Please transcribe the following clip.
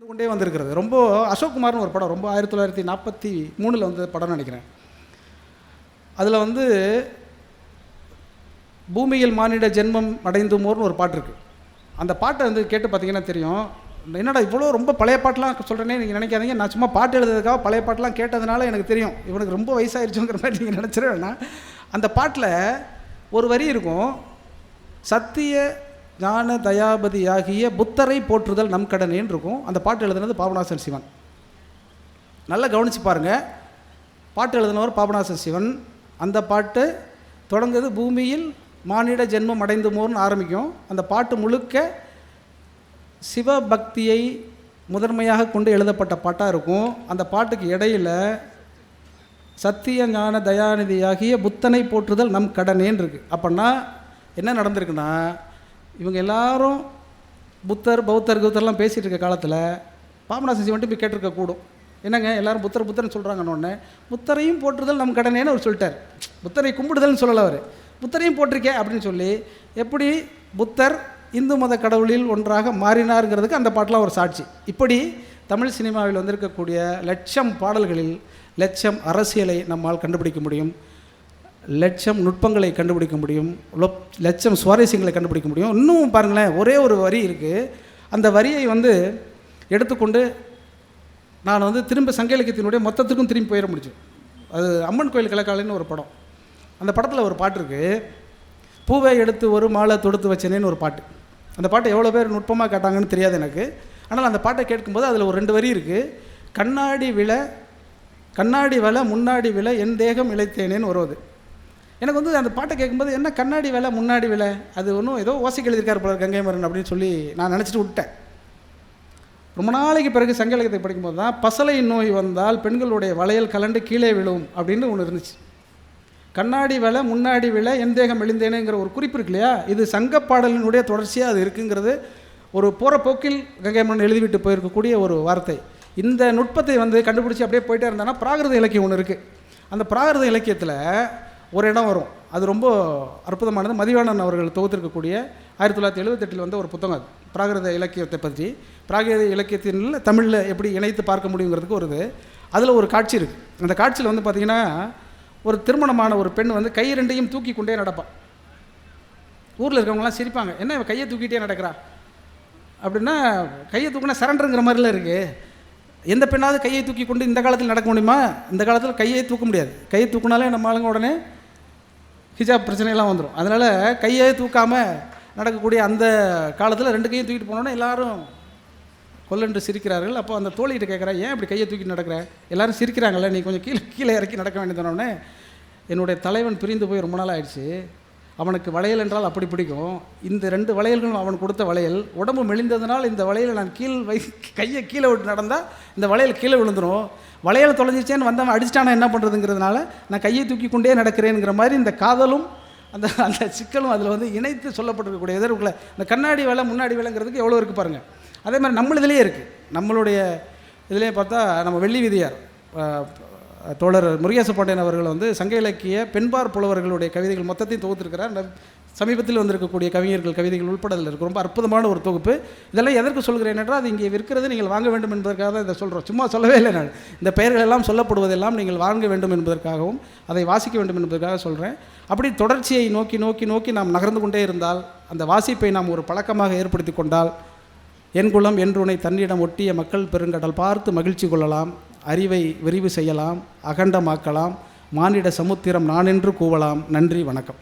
வந்து கொண்டே வந்திருக்கிறது. ரொம்ப அசோக்குமார்னு ஒரு படம் ரொம்ப ஆயிரத்தி தொள்ளாயிரத்தி நாற்பத்தி மூணில் வந்து படம் நினைக்கிறேன். அதில் வந்து பூமியில் மானிட ஜென்மம் அடைந்துமோர்னு ஒரு பாட்டு இருக்குது அந்த பாட்டை வந்து கேட்டு பார்த்தீங்கன்னா தெரியும். என்னடா இவ்வளோ ரொம்ப பழைய பாட்டெலாம் சொல்கிறேனே நீங்கள் நினைக்காதீங்க. நான் சும்மா பாட்டு எழுதுறதுக்காக பழைய பாட்டெலாம் கேட்டதுனால எனக்கு தெரியும். இவனுக்கு ரொம்ப வயசாகிருச்சுங்கிற மாதிரி நீங்கள் நினச்சிட வேணாம். அந்த பாட்டில் ஒரு வரி இருக்கும். சத்திய ஞான தயாபதியாகிய புத்தரை போற்றுதல் நம் கடனேன்னு இருக்கும் அந்த பாட்டு எழுதுனது பாபநாசன் சிவன். நல்லா கவனித்து பாருங்கள் பாட்டு எழுதினவர் பாபநாசன் சிவன். அந்த பாட்டு தொடங்குது பூமியில் மானிட ஜென்மம் அடைந்துமோன்னு ஆரம்பிக்கும். அந்த பாட்டு முழுக்க சிவபக்தியை முதன்மையாக கொண்டு எழுதப்பட்ட பாட்டாக இருக்கும். அந்த பாட்டுக்கு இடையில் சத்திய ஞான தயாநிதியாகிய புத்தனை போற்றுதல் நம் கடனேன்னு இருக்குது அப்படின்னா என்ன நடந்திருக்குன்னா இவங்க எல்லாரும் புத்தர் பௌத்தர் கௌத்தர்லாம் பேசிகிட்டு இருக்க காலத்தில் பாபநாசன் வந்துட்டு போய் கேட்டிருக்க கூடும். என்னங்க? எல்லாரும் புத்தர் புத்தர்னு சொல்கிறாங்கன்னு புத்தரையும் போற்றுதல் நம் கடனேன்னு அவர் சொல்லிட்டார். புத்தரை கும்பிடுதல்னு சொல்லலை அவர். புத்தரையும் போட்டிருக்கே அப்படின்னு சொல்லி எப்படி புத்தர் இந்து மத கடவுளில் ஒன்றாக மாறினாருங்கிறதுக்கு அந்த பாட்டெலாம் ஒரு சாட்சி. இப்படி தமிழ் சினிமாவில் வந்திருக்கக்கூடிய லட்சம் பாடல்களில் லட்சம் அரசியலை நம்மால் கண்டுபிடிக்க முடியும். லட்சம் நுட்பங்களை கண்டுபிடிக்க முடியும் லொப் லட்சம் சுவாரஸ்யங்களை கண்டுபிடிக்க முடியும். இன்னும் பாருங்களேன் ஒரே ஒரு வரி இருக்குது அந்த வரியை வந்து எடுத்துக்கொண்டு நான் வந்து திரும்ப சங்க இலக்கியத்தினுடைய மொத்தத்துக்கும் திரும்பி போயிட முடிச்சு அது அம்மன் கோயில் கலக்காலைன்னு ஒரு படம். அந்த படத்தில் ஒரு பாட்டு இருக்குது பூவை எடுத்து ஒரு மாலை தொடுத்து வச்சேனேன்னு ஒரு பாட்டு. அந்த பாட்டை எவ்வளோ பேர் நுட்பமாக கேட்டாங்கன்னு தெரியாது எனக்கு. ஆனால் அந்த பாட்டை கேட்கும்போது அதில் ஒரு ரெண்டு வரி இருக்குது கண்ணாடி விழ கண்ணாடி வில முன்னாடி விலை என் தேகம் இழைத்தேனேன்னு வருவது எனக்கு வந்து அந்த பாட்டை கேட்கும்போது என்ன கண்ணாடி வேலை முன்னாடி வேலை? அது ஒன்றும் ஏதோ ஓசைக்கு எழுதியிருக்கார் போல கங்கை மரன் அப்படின்னு சொல்லி நான் நினச்சிட்டு விட்டேன். ரொம்ப நாளைக்கு பிறகு சங்க இலக்கியத்தை படிக்கும்போது தான் பசலை நோய் வந்தால் பெண்களுடைய வளையல் கலண்டு கீழே விழும் அப்படின்னு ஒன்று இருந்துச்சு. கண்ணாடி வேலை முன்னாடி வேலை என் தேகம் எழுந்தேனேங்கிற ஒரு குறிப்பு இருக்கு இல்லையா? இது சங்க பாடலினுடைய தொடர்ச்சியாக அது இருக்குங்கிறது ஒரு போகிற போக்கில் கங்கை மன்னன் எழுதிவிட்டு போயிருக்கக்கூடிய ஒரு வார்த்தை. இந்த நுட்பத்தை வந்து கண்டுபிடிச்சி அப்படியே போயிட்டே இருந்தானா பிராகிருத இலக்கியம் ஒன்று இருக்குது அந்த பிராகிருத இலக்கியத்தில் ஒரு இடம் வரும். அது ரொம்ப அற்புதமானது. மதிவாணன் அவர்கள் தொகுத்திருக்கக்கூடிய ஆயிரத்தி தொள்ளாயிரத்தி எழுபத்தெட்டில் வந்த ஒரு புத்தகம் அது. பிராகிருத இலக்கியத்தை பற்றி. பிராகிருத இலக்கியத்தின் தமிழில் எப்படி இணைத்து பார்க்க முடியுங்கிறதுக்கு ஒரு இது. அதில் ஒரு காட்சி இருக்குது அந்த காட்சியில் வந்து பார்த்திங்கன்னா ஒரு திருமணமான ஒரு பெண் வந்து கை ரெண்டையும் தூக்கி கொண்டே நடப்பாள் ஊரில் இருக்கவங்களாம் சிரிப்பாங்க. என்ன கையை தூக்கிட்டே நடக்கிறா? அப்படின்னா கையை தூக்கினா சரண்டருங்கிற மாதிரிலாம் இருக்குது எந்த பெண்ணாவது கையை தூக்கி கொண்டு இந்த காலத்தில் நடக்க முடியுமா? இந்த காலத்தில் கையை தூக்க முடியாது. கையை தூக்குனாலே நம்ம ஆளுங்க உடனே ஹிஜாப் பிரச்சனையெல்லாம் வந்துடும் அதனால் கையே தூக்காமல் நடக்கக்கூடிய அந்த காலத்தில் ரெண்டு கையும் தூக்கிட்டு போனோன்னா எல்லாரும் கொல்லென்று சிரிக்கிறார்கள். அப்போ அந்த தோழிகிட்ட கேட்குறா ஏன் இப்படி கையை தூக்கி நடக்கிற? எல்லாரும் சிரிக்கிறாங்கல்ல நீ கொஞ்சம் கீழே கீழே இறக்கி நடக்க வேண்டியதானே என்னுடைய தலைவன் பிரிந்து போய் ரொம்ப நாள் ஆயிடுச்சு. அவனுக்கு வளையல் என்றால் அப்படி பிடிக்கும். இந்த ரெண்டு வளையல்களும் அவன் கொடுத்த வளையல். உடம்பு மெலிந்ததுனால் இந்த வளையலை நான் கீழ் வை கையை கீழே விட்டு நடந்தால் இந்த வளையல் கீழே விழுந்துடும் வளையல் தொலைஞ்சிச்சேன்னு வந்தவன் அடிச்சிட்டானா என்ன பண்ணுறதுங்கிறதுனால நான் கையை தூக்கி கொண்டே நடக்கிறேங்கிற மாதிரி இந்த காதலும் அந்த அந்த சிக்கலும் அதில் வந்து இணைத்து சொல்லப்பட்டிருக்கக்கூடிய எதிர்ப்புல இந்த கண்ணாடி வேலை முன்னாடி வேலைங்கிறதுக்கு எவ்வளோ இருக்குது பாருங்கள் அதே மாதிரி நம்மளுதுலேயே இருக்குது நம்மளுடைய இதுலேயே பார்த்தா நம்ம வெள்ளி விதியார் தோழர் முருகேச பாண்டியன் அவர்கள் வந்து சங்க இலக்கிய பெண்பார் புலவர்களுடைய கவிதைகள் மொத்தத்தையும் தொகுத்திருக்கிறார். சமீபத்தில் வந்திருக்கக்கூடிய கவிஞர்கள் கவிதைகள் உட்பட அதில் இருக்குது ரொம்ப அற்புதமான ஒரு தொகுப்பு. இதெல்லாம் எதற்கு சொல்கிறேன் என்றால் அது இங்கே விற்கிறது நீங்கள் வாங்க வேண்டும் என்பதற்காக தான் இதை சொல்கிறோம் சும்மா சொல்லவே இல்லை நான். இந்த பெயர்கள் எல்லாம் சொல்லப்படுவதெல்லாம் நீங்கள் வாங்க வேண்டும் என்பதற்காகவும் அதை வாசிக்க வேண்டும் என்பதற்காக சொல்கிறேன் அப்படி தொடர்ச்சியை நோக்கி நோக்கி நோக்கி நாம் நகர்ந்து கொண்டே இருந்தால் அந்த வாசிப்பை நாம் ஒரு பழக்கமாக ஏற்படுத்தி கொண்டால் என் குலம் என்றுனை தன்னிடம் ஒட்டிய மக்கள் பெருங்கடல் பார்த்து மகிழ்ச்சி கொள்ளலாம். அறிவை விரிவு செய்யலாம் அகண்டமாக்கலாம் மானிட சமுத்திரம் நானென்று கூவலாம். நன்றி வணக்கம்.